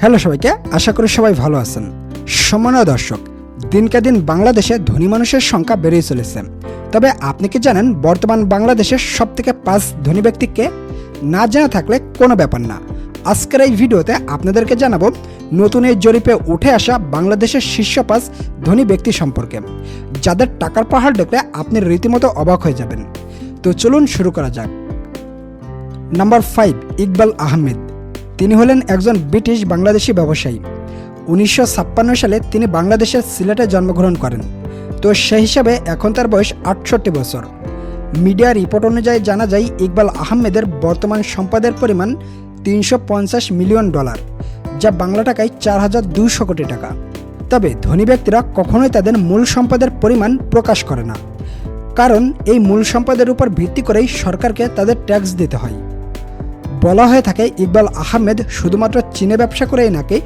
Hello সবাইকে, আশা করি সবাই ভালো আছেন। সম্মানীয় দর্শক, দিনকে দিন বাংলাদেশে ধনী মানুষের সংখ্যা বেড়েই চলেছে। তবে আপনি কি জানেন বর্তমান বাংলাদেশের সব থেকে পাঁচ ধনী ব্যক্তিকে না জানা থাকলে কোনো ব্যাপার না। আজকের এই ভিডিওতে আপনাদেরকে জানাব, নতুন এই জরিপে উঠে আসা বাংলাদেশের শীর্ষ পাঁচ ধনী ব্যক্তি সম্পর্কে। যাদের টাকার পাহাড় দেখলে আপনি রীতিমতো অবাক হয়ে যাবেন। তো চলুন শুরু করা যাক। Number five Iqbal Ahmed. তিনি হলেন একজন ব্রিটিশ বাংলাদেশি ব্যবসায়ী। উনিশশো ছাপ্পান্ন সালে তিনি বাংলাদেশের সিলেটে জন্মগ্রহণ করেন। তো সেই হিসাবে এখন তার বয়স আটষট্টি বছর। মিডিয়া রিপোর্ট অনুযায়ী জানা যায়, ইকবাল আহমেদের বর্তমান সম্পদের পরিমাণ তিনশো পঞ্চাশ মিলিয়ন ডলার, যা বাংলা টাকায় চার হাজার দুশো কোটি টাকা। তবে ধনী ব্যক্তিরা কখনোই তাদের মূল সম্পদের পরিমাণ প্রকাশ করে না। কারণ এই মূল সম্পদের উপর ভিত্তি করেই সরকারকে তাদের ট্যাক্স দিতে হয়। বলা হয়ে থাকে ইকবাল আহমেদ শুধুমাত্র চীনে ব্যবসা করেই নাকি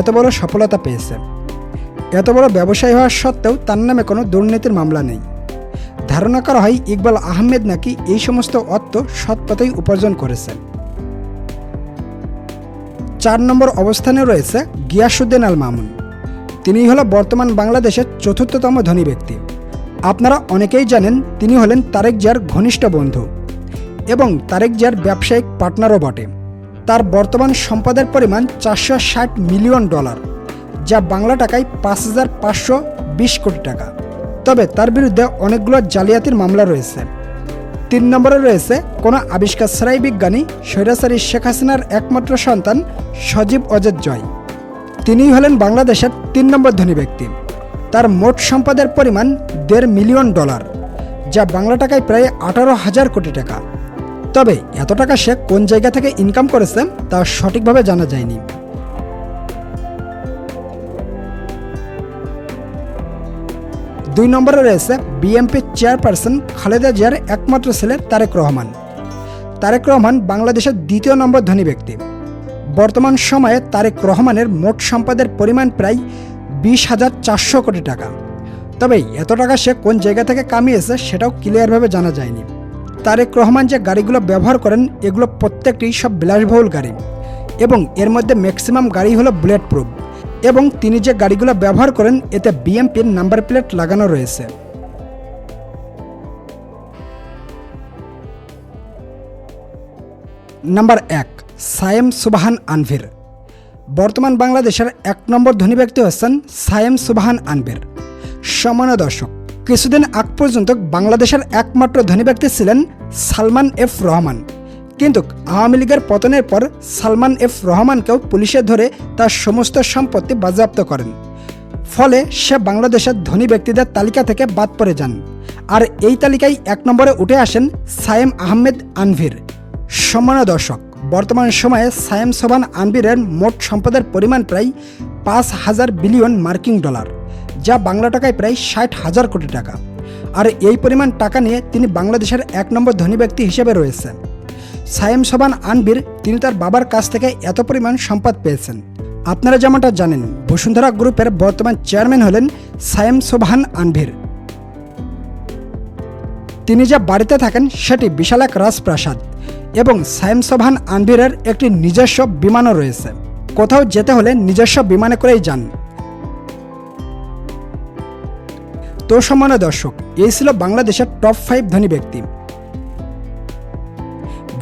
এত বড় সফলতা পেয়েছে। এত বড় ব্যবসায়ী হওয়ার সত্ত্বেও তার নামে কোনো দুর্নীতির মামলা নেই। ধারণা করা হয় ইকবাল আহমেদ নাকি এই সমস্ত অর্থ সৎপথেই উপার্জন করেছে চার নম্বর অবস্থানে রয়েছে গিয়াসুদ্দিন আল মামুন। তিনি হলো বর্তমান বাংলাদেশের চতুর্থতম ধনী ব্যক্তি। আপনারা অনেকেই জানেন তিনি হলেন তারেক জিয়ার ঘনিষ্ঠ বন্ধু। এবং তারেক জিয়ার ব্যবসায়িক পার্টনারও বটে। তার বর্তমান সম্পদের পরিমাণ চারশো ষাট মিলিয়ন ডলার, যা বাংলা টাকায় পাঁচ হাজার পাঁচশো বিশ কোটি টাকা। তবে তার বিরুদ্ধে অনেকগুলো জালিয়াতির মামলা রয়েছে। তিন নম্বরে রয়েছে কোনো আবিষ্কার ছাড়াই বিজ্ঞানী স্বৈরাচারী শেখ হাসিনার একমাত্র সন্তান সজীব অজেদ জয়। তিনিই হলেন বাংলাদেশের তিন নম্বর ধনী ব্যক্তি। তার মোট সম্পদের পরিমাণ দেড় মিলিয়ন ডলার, যা বাংলা টাকায় প্রায় আঠারো হাজার কোটি টাকা। তবে এত টাকা সে কোন জায়গা থেকে ইনকাম করেছে তা সঠিকভাবে জানা যায়নি। দুই নম্বরে রয়েছে বিএমপি চেয়ারপারসন খালেদা জিয়ার একমাত্র ছেলে তারেক রহমান। তারেক রহমান বাংলাদেশের দ্বিতীয় নম্বর ধনী ব্যক্তি। বর্তমান সময়ে তারেক রহমানের মোট সম্পদের পরিমাণ প্রায় বিশ হাজার চারশো কোটি টাকা। তবে এত টাকা সে কোন জায়গা থেকে কামিয়েছে সেটাও ক্লিয়ারভাবে জানা যায়নি। তারেক রহমান যে গাড়িগুলো ব্যবহার করেন, এগুলো প্রত্যেকটি সব বিলাসবহুল গাড়ি। এবং এর মধ্যে ম্যাক্সিমাম গাড়ি হলো বুলেট প্রুফ এবং তিনি যে গাড়িগুলো ব্যবহার করেন, এতে বিএমপির নাম্বার প্লেট লাগানো রয়েছে। নাম্বার এক, সায়েম সুবাহান আনভির। বর্তমান বাংলাদেশের এক নম্বর ধনী ব্যক্তি হচ্ছেন সায়েম সুবাহান আনভির। সমান দর্শক কিছুদিন আগ পর্যন্ত বাংলাদেশের একমাত্র ধনী ব্যক্তি ছিলেন সালমান এফ রহমান। কিন্তু আওয়ামী লীগের পতনের পর সালমান এফ রহমানকেও পুলিশে ধরে তার সমস্ত সম্পত্তি বাজেয়াপ্ত করেন। ফলে সে বাংলাদেশের ধনী ব্যক্তিদের তালিকা থেকে বাদ পড়ে যান। আর এই তালিকায় এক নম্বরে উঠে আসেন সায়েম আহমেদ আনভির। সম্মানীয় দর্শক বর্তমান সময়ে সায়েম সোবান আনভিরের মোট সম্পদের পরিমাণ প্রায় পাঁচ হাজার বিলিয়ন মার্কিং ডলার। যা বাংলা টাকায় প্রায় ষাট হাজার কোটি টাকা। আর এই পরিমাণ টাকা নিয়ে তিনি বাংলাদেশের এক নম্বর ধনী ব্যক্তি হিসেবে রয়েছেন। সায়েম সোবান আনবির তিনি তার বাবার কাছ থেকে এত পরিমাণ সম্পদ পেয়েছেন। আপনারা যেমনটা জানেন, বসুন্ধরা গ্রুপের বর্তমান চেয়ারম্যান হলেন সায়েম সোবাহান আনভির তিনি যা বাড়িতে থাকেন সেটি বিশাল এক রাজপ্রাসাদ এবং সায়েম সোবাহান আনভিরের একটি নিজস্ব বিমানও রয়েছে। কোথাও যেতে হলে নিজস্ব বিমানে করেই যান। তো সমান দর্শক, এই ছিল বাংলাদেশের টপ ফাইভ ধনী ব্যক্তি।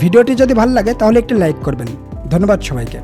ভিডিওটি যদি ভালো লাগে, তাহলে একটি লাইক করবেন। ধন্যবাদ সবাইকে।